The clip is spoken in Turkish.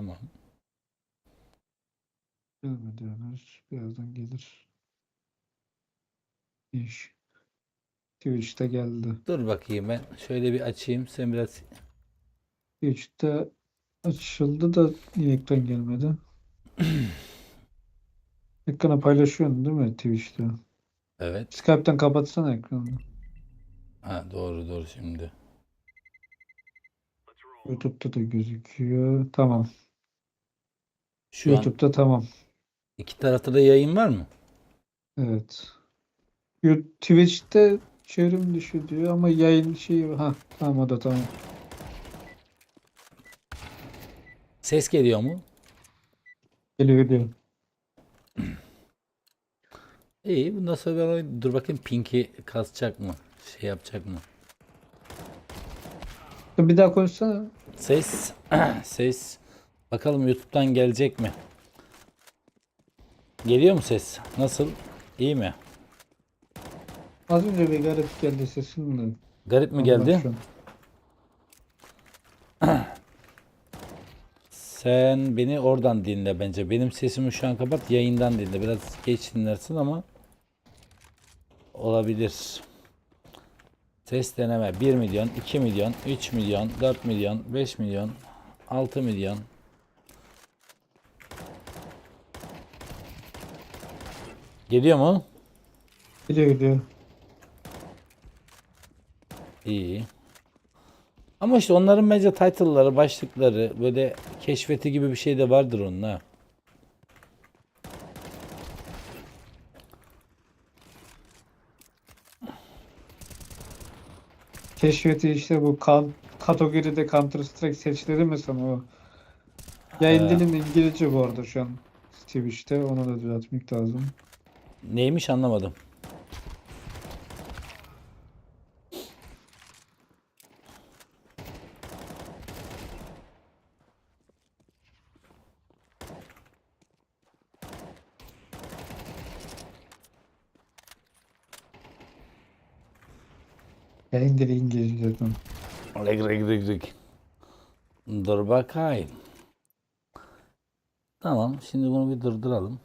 Tamam. Gelmedi henüz. Birazdan gelir. İş. Twitch'te geldi. Dur bakayım ben şöyle bir açayım. Sen biraz Twitch'te açıldı da inekten gelmedi. Ekranı paylaşıyorsun değil mi Twitch'te? evet. Skype'ten kapatsana ekranı. Ha doğru doğru şimdi. YouTube'da da gözüküyor. Tamam. Şu an YouTube'da tamam. iki tarafta da yayın var mı? Evet. Yu- Twitch'te çevrim dışı diyor ama yayın şeyi ha tamam o da tamam. Ses geliyor mu? Geliyor geliyor. İyi. Bundan sonra ben dur bakayım Pink'i kasacak mı? Şey yapacak mı? Bir daha konuşsana. Ses. ses. Bakalım YouTube'dan gelecek mi? Geliyor mu ses? Nasıl? İyi mi? Az önce bir garip geldi sesin de. Garip mi geldi? Sen beni oradan dinle bence. Benim sesimi şu an kapat. Yayından dinle. Biraz geç dinlersin ama olabilir. Ses deneme 1 milyon, 2 milyon, 3 milyon, 4 milyon, 5 milyon, 6 milyon. Geliyor mu? Geliyor geliyor. İyi. Ama işte onların bence title'ları, başlıkları, böyle keşfeti gibi bir şey de vardır onun ha. Keşfeti işte bu kan kategoride Counter Strike seçileri mi sana o? Yayın He. dilin İngilizce bu arada şu an Twitch'te. Onu da düzeltmek lazım. Neymiş anlamadım. Yayın dili İngilizce'den. Rig rig rig rig. Dur bakayım. Tamam şimdi bunu bir durduralım.